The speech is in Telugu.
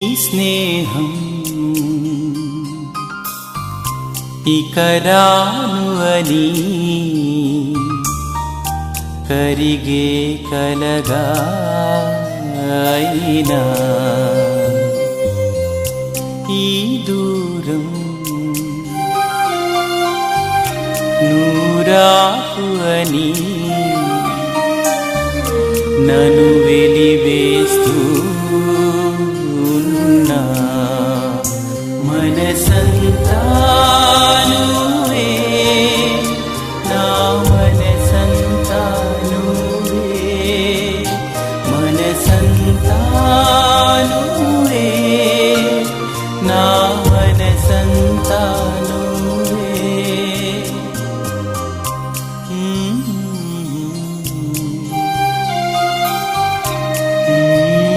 స్నేహం ఇకరాను అని కరిగే కలగా అయినా ఈ దూరం నూరాకు అని నను మనసంతానువే నా మనసంతానువే మనసంతానువే నా మనసంతానువే Mm-hmm.